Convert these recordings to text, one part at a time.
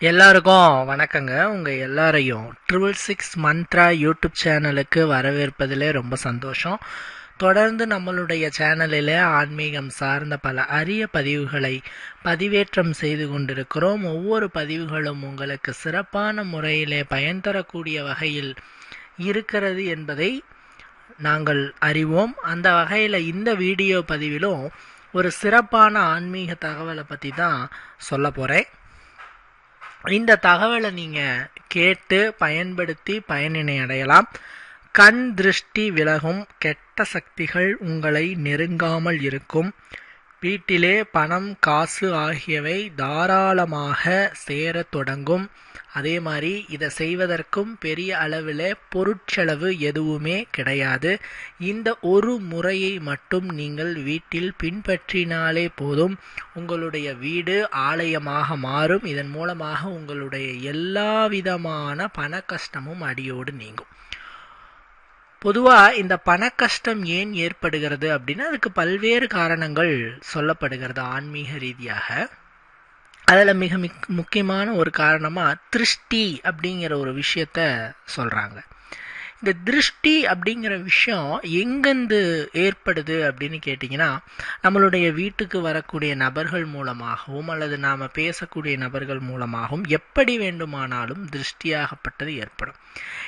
எல்லாருக்கும் வணக்கங்க. உங்கள் எல்லாரையும் ட்ரிபிள் சிக்ஸ் மந்த்ரா யூடியூப் சேனலுக்கு வரவேற்பதிலே ரொம்ப சந்தோஷம். தொடர்ந்து நம்மளுடைய சேனலில் ஆன்மீகம் சார்ந்த பல அரிய பதிவுகளை பதிவேற்றம் செய்து கொண்டிருக்கிறோம். ஒவ்வொரு பதிவுகளும் உங்களுக்கு சிறப்பான முறையிலே பயன் தரக்கூடிய வகையில் இருக்கிறது என்பதை நாங்கள் அறிவோம். அந்த வகையில் இந்த வீடியோ பதிவிலும் ஒரு சிறப்பான ஆன்மீக தகவலை பற்றி தான் சொல்ல போகிறேன் இந்த தகவலை நீங்கள் கேட்டு பயன்படுத்தி பயனினை அடையலாம். கண் திருஷ்டி விலகும் கெட்ட சக்திகள் உங்களை நெருங்காமல் இருக்கும். வீட்டிலே பணம் காசு ஆகியவை தாராளமாக சேரத் தொடங்கும். அதே மாதிரி இதை செய்வதற்கும் பெரிய அளவில் பொருட்செலவு எதுவுமே கிடையாது. இந்த ஒரு முறையை மட்டும் நீங்கள் வீட்டில் பின்பற்றினாலே போதும். உங்களுடைய வீடு ஆலயமாக மாறும். இதன் மூலமாக உங்களுடைய எல்லா விதமான பண கஷ்டமும் அடியோடு நீங்கும். பொதுவாக இந்த பண கஷ்டம் ஏன் ஏற்படுகிறது அப்படின்னா அதுக்கு பல்வேறு காரணங்கள் சொல்லப்படுகிறது ஆன்மீக ரீதியாக. அதில் மிக மிக் முக்கியமான ஒரு காரணமாக திருஷ்டி அப்படிங்கிற ஒரு விஷயத்த சொல்கிறாங்க இந்த திருஷ்டி அப்படிங்கிற விஷயம் எங்கேருந்து ஏற்படுது அப்படின்னு கேட்டிங்கன்னா நம்மளுடைய வீட்டுக்கு வரக்கூடிய நபர்கள் மூலமாகவும் அல்லது நாம் பேசக்கூடிய நபர்கள் மூலமாகவும் எப்படி வேண்டுமானாலும் திருஷ்டியாகப்பட்டது ஏற்படும்.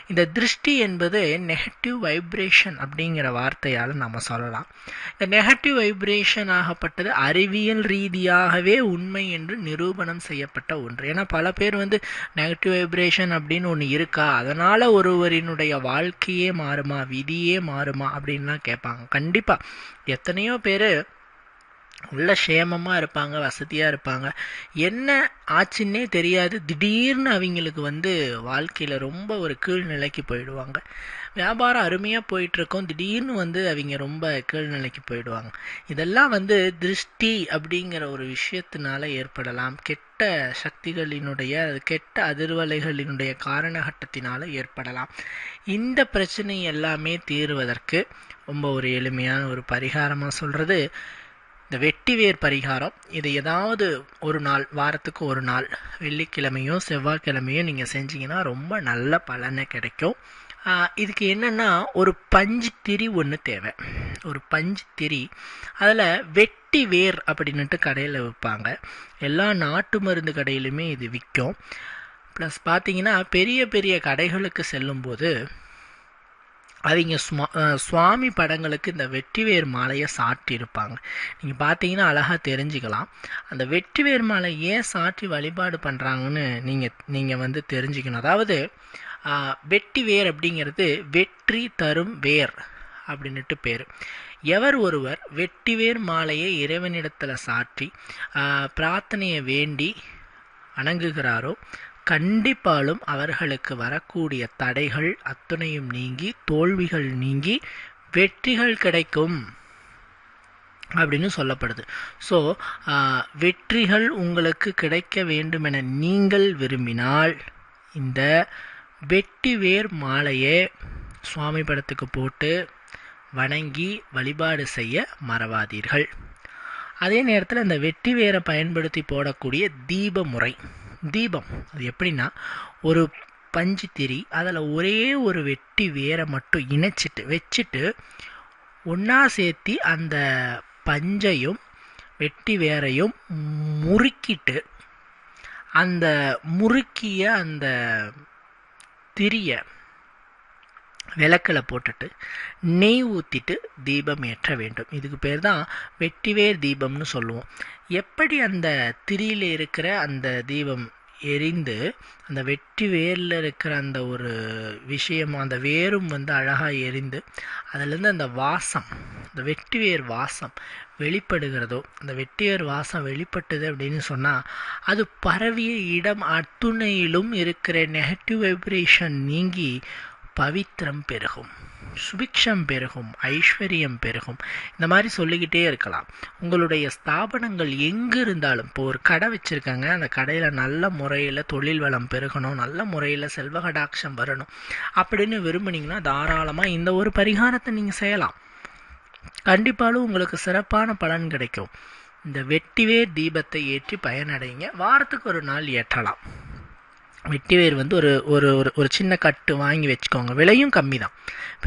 இந்த திருஷ்டி என்பது நெகட்டிவ் வைப்ரேஷன் அப்படிங்கிற வார்த்தையால் நம்ம சொல்லலாம். இந்த நெகட்டிவ் வைப்ரேஷன் ஆகப்பட்டது அறிவியல் ரீதியாகவே உண்மை என்று நிரூபணம் செய்யப்பட்ட ஒன்று. ஏன்னா பல பேர் வந்து நெகட்டிவ் வைப்ரேஷன் அப்படின்னு ஒன்று இருக்கா? அதனால் ஒருவரினுடைய வாழ்க்கையே மாறுமா விதியே மாறுமா அப்படின்லாம் கேட்பாங்க. கண்டிப்பாக எத்தனையோ பேர் உள்ள க்ஷேமமாக இருப்பாங்க வசதியாக இருப்பாங்க. என்ன ஆச்சுன்னே தெரியாது. திடீர்னு அவங்களுக்கு வந்து வாழ்க்கையில் ரொம்ப ஒரு கீழ்நிலைக்கு போயிடுவாங்க. வியாபாரம் அருமையாக போயிட்டுருக்கோம். திடீர்னு வந்து அவங்க ரொம்ப கீழ்நிலைக்கு போயிடுவாங்க. இதெல்லாம் வந்து திருஷ்டி அப்படிங்கிற ஒரு விஷயத்தினால ஏற்படலாம். கெட்ட சக்திகளினுடைய கெட்ட அதிர்வலைகளினுடைய காரணகட்டத்தினால ஏற்படலாம். இந்த பிரச்சனை எல்லாமே தீர்வதற்கு ரொம்ப ஒரு எளிமையான ஒரு பரிகாரமாக சொல்கிறது இந்த வெட்டி வேர் பரிகாரம் இது ஏதாவது ஒரு நாள் வாரத்துக்கு ஒரு நாள் வெள்ளிக்கிழமையோ செவ்வாய்க்கிழமையோ நீங்கள் செஞ்சீங்கன்னா ரொம்ப நல்ல பலனை கிடைக்கும். இதுக்கு என்னென்னா ஒரு பஞ்சு திரி ஒன்று தேவை. ஒரு பஞ்சு திரி அதில் வெட்டி வேர் அப்படின்ட்டு கடையில் விற்பாங்க. எல்லா நாட்டு மருந்து கடையிலுமே இது விற்கும். ப்ளஸ் பார்த்தீங்கன்னா பெரிய பெரிய கடைகளுக்கு செல்லும்போது அவங்க ஸ்மா சுவாமி படங்களுக்கு இந்த வெற்றிவேர் மாலையை சாட்டியிருப்பாங்க நீங்கள் பார்த்தீங்கன்னா அழகாக தெரிஞ்சுக்கலாம். அந்த வெற்றிவேர் மாலை ஏன் சாற்றி வழிபாடு பண்ணுறாங்கன்னு நீங்கள் நீங்கள் வந்து தெரிஞ்சுக்கணும். அதாவது வெட்டி வேர் அப்படிங்கிறது வெற்றி தரும் வேர் அப்படின்ட்டு பேர். எவர் ஒருவர் வெட்டிவேர் மாலையை இறைவனிடத்தில் சாற்றி பிரார்த்தனையை வேண்டி அணங்குகிறாரோ கண்டிப்பாலும் அவர்களுக்கு வரக்கூடிய தடைகள் அத்துணையும் நீங்கி தோல்விகள் நீங்கி வெற்றிகள் கிடைக்கும் அப்படின்னு சொல்லப்படுது. ஸோ வெற்றிகள் உங்களுக்கு கிடைக்க வேண்டுமென நீங்கள் விரும்பினால் இந்த வெட்டி வேர் மாலையை சுவாமி படத்துக்கு போட்டு வணங்கி வழிபாடு செய்ய மறவாதீர்கள். அதே நேரத்தில் அந்த வெட்டி வேரை பயன்படுத்தி போடக்கூடிய தீப முறை தீபம். அது எப்படின்னா ஒரு பஞ்சு திரி அதில் ஒரே ஒரு வெட்டி வேரை மட்டும் இணைச்சிட்டு வச்சுட்டு ஒன்றா சேர்த்தி அந்த பஞ்சையும் வெட்டி வேரையும் முறுக்கிட்டு அந்த முறுக்கிய அந்த திரியை விளக்கில் போட்டுட்டு நெய் ஊற்றிட்டு தீபம் ஏற்ற வேண்டும். இதுக்கு பேர் தான் வெட்டிவேர் தீபம்னு சொல்லுவோம். எப்படி அந்த திரியில் இருக்கிற அந்த தீபம் எரிந்து அந்த வெட்டி வேரில் இருக்கிற அந்த ஒரு விஷயம் அந்த வேரும் வந்து அழகாக எரிந்து அதுலேருந்து அந்த வாசம் அந்த வெட்டி வேர் வாசம் வெளிப்படுகிறதோ அந்த வெட்டிவேர் வாசம் வெளிப்பட்டது அப்படின்னு சொன்னால் அது பரவிய இடம் அத்துணையிலும் இருக்கிற நெகட்டிவ் வைப்ரேஷன் நீங்கி பவித்திரம் பெருகும் சுபிக்ஷம் பெருகும் ஐஸ்வர்யம் பெருகும். இந்த மாதிரி சொல்லிக்கிட்டே இருக்கலாம். உங்களுடைய ஸ்தாபனங்கள் எங்கே இருந்தாலும் இப்போ ஒரு கடை வச்சுருக்காங்க அந்த கடையில் நல்ல முறையில் தொழில் வளம் பெருகணும் நல்ல முறையில் செல்வகடாட்சம் வரணும் அப்படின்னு விரும்புனீங்கன்னா தாராளமாக இந்த ஒரு பரிகாரத்தை நீங்கள் செய்யலாம். கண்டிப்பாலும் உங்களுக்கு சிறப்பான பலன் கிடைக்கும். இந்த வெட்டிவே தீபத்தை ஏற்றி பயனடைங்க. வாரத்துக்கு ஒரு நாள் ஏற்றலாம். வெட்டிவேர் வந்து ஒரு ஒரு ஒரு ஒரு சின்ன கட்டு வாங்கி வச்சுக்கோங்க. விலையும் கம்மி தான்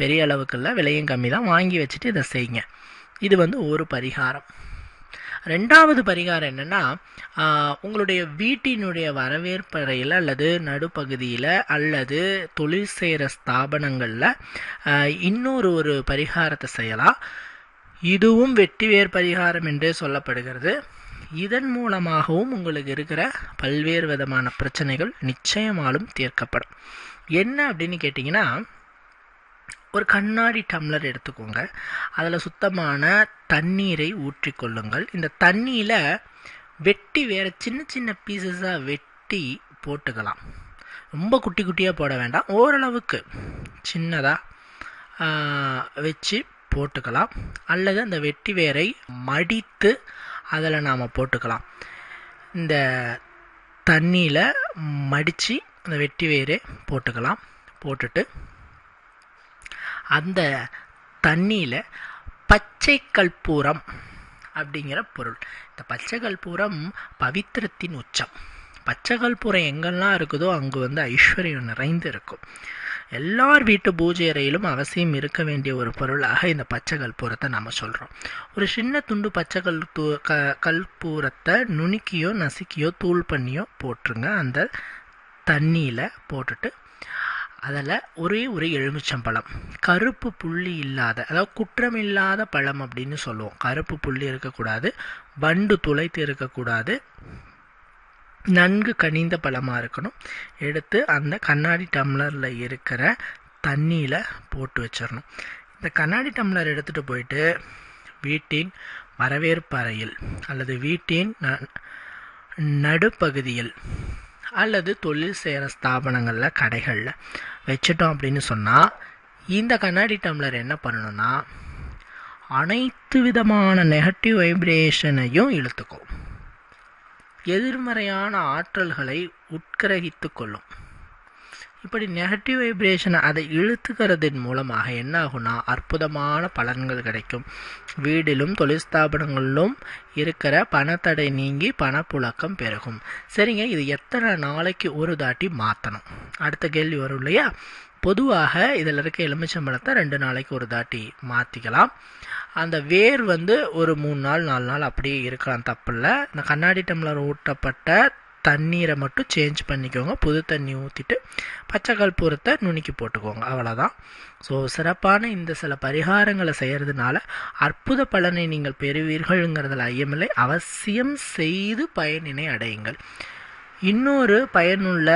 பெரிய அளவுக்கு இல்லை விலையும் கம்மி தான் வாங்கி வச்சுட்டு இதை செய்யுங்க. இது வந்து ஒரு பரிகாரம். ரெண்டாவது பரிகாரம் என்னென்னா உங்களுடைய வீட்டினுடைய வரவேற்பறையில் அல்லது நடுப்பகுதியில் அல்லது தொழில் செய்கிற ஸ்தாபனங்களில் இன்னொரு ஒரு பரிகாரத்தை செய்யலாம். இதுவும் வெட்டிவேர் பரிகாரம் என்றே சொல்லப்படுகிறது. இதன் மூலமாகவும் உங்களுக்கு இருக்கிற பல்வேறு விதமான பிரச்சனைகள் நிச்சயமாலும் தீர்க்கப்படும். என்ன அப்படின்னு கேட்டிங்கன்னா ஒரு கண்ணாடி டம்ளர் எடுத்துக்கோங்க. அதில் சுத்தமான தண்ணீரை ஊற்றிக்கொள்ளுங்கள் இந்த தண்ணியில் வெட்டி வேறு சின்ன சின்ன பீசஸாக வெட்டி போட்டுக்கலாம். ரொம்ப குட்டி குட்டியாக போட வேண்டாம். ஓரளவுக்கு சின்னதாக வச்சு போட்டுக்கலாம். அல்லது அந்த வெட்டி வேரை மடித்து அதில் நாம் போட்டுக்கலாம். இந்த தண்ணியில் மடித்து அந்த வெட்டி வேறு போட்டுக்கலாம். போட்டுட்டு அந்த தண்ணியில் பச்சை கற்பூரம் அப்படிங்கிற பொருள். இந்த பச்சை கற்பூரம் பவித்திரத்தின் உச்சம். பச்சை கற்பூரம் எங்கெல்லாம் இருக்குதோ அங்கு வந்து ஐஸ்வர்யம் நிறைந்து இருக்கும். எல்லார் வீட்டு பூஜை அறையிலும் அவசியம் இருக்க வேண்டிய ஒரு பொருளாக இந்த பச்சை கற்பூரத்தை நம்ம சொல்கிறோம் ஒரு சின்ன துண்டு பச்சை கல் தூ க கற்பூரத்தை நுணுக்கியோ நசுக்கியோ தூள் பண்ணியோ போட்டுருங்க. அந்த தண்ணியில் போட்டுட்டு அதில் ஒரே ஒரு எலுமிச்சம்பழம். கருப்பு புள்ளி இல்லாத அதாவது குற்றம் இல்லாத பழம் அப்படின்னு சொல்லுவோம். கருப்பு புள்ளி இருக்கக்கூடாது வண்டு துளைத்து இருக்கக்கூடாது நன்கு கனிந்த பழமாக இருக்கணும். எடுத்து அந்த கண்ணாடி டம்ளரில் இருக்கிற தண்ணியில் போட்டு வச்சிடணும் இந்த கண்ணாடி டம்ளர் எடுத்துகிட்டு போயிட்டு வீட்டின் வரவேற்பு அறையில் அல்லது வீட்டின் நடுப்பகுதியில் அல்லது தொழில் செய்கிற ஸ்தாபனங்களில் கடைகளில் வச்சிட்டோம் அப்படின்னு சொன்னால் இந்த கண்ணாடி டம்ளர் என்ன பண்ணணும்னா அனைத்து விதமான நெகட்டிவ் வைப்ரேஷனையும் இழுத்துக்கும். எதிர்மறையான ஆற்றல்களை உட்கிரகித்து கொள்ளும். இப்படி நெகட்டிவ் வைப்ரேஷனை அதை இழுத்துக்கிறதன் மூலமாக என்ன ஆகும்னா அற்புதமான பலன்கள் கிடைக்கும். வீடிலும் தொழில் ஸ்தாபனங்களிலும் இருக்கிற பணத்தடை நீங்கி பணப்புழக்கம் பெருகும். சரிங்க இது எத்தனை நாளைக்கு ஒரு தாட்டி மாற்றணும் அடுத்த கேள்வி வரும் இல்லையா? பொதுவாக இதில் இருக்க எலுமிச்சம்பழத்தை ரெண்டு நாளைக்கு ஒரு தாட்டி மாற்றிக்கலாம் அந்த வேர் வந்து ஒரு மூணு நாள் நாலு நாள் அப்படியே இருக்கலாம் தப்பில்லை. இந்த கண்ணாடி டம்ளர் ஊட்டப்பட்ட தண்ணீரை மட்டும் சேஞ்ச் பண்ணிக்கோங்க. புது தண்ணி ஊற்றிட்டு பச்சை கற்பூரத்தை நுணுக்கி போட்டுக்கோங்க. அவ்வளோதான் ஸோ சிறப்பான இந்த சில பரிகாரங்களை செய்கிறதுனால அற்புத பலனை நீங்கள் பெறுவீர்கள்ங்கிறதுல ஐயமில்லை. அவசியம் செய்து பயனினை அடையுங்கள். இன்னொரு பயனுள்ள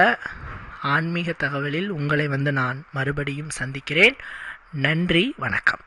ஆன்மீக தகவலில் உங்களை வந்து நான் மறுபடியும் சந்திக்கிறேன். நன்றி வணக்கம்.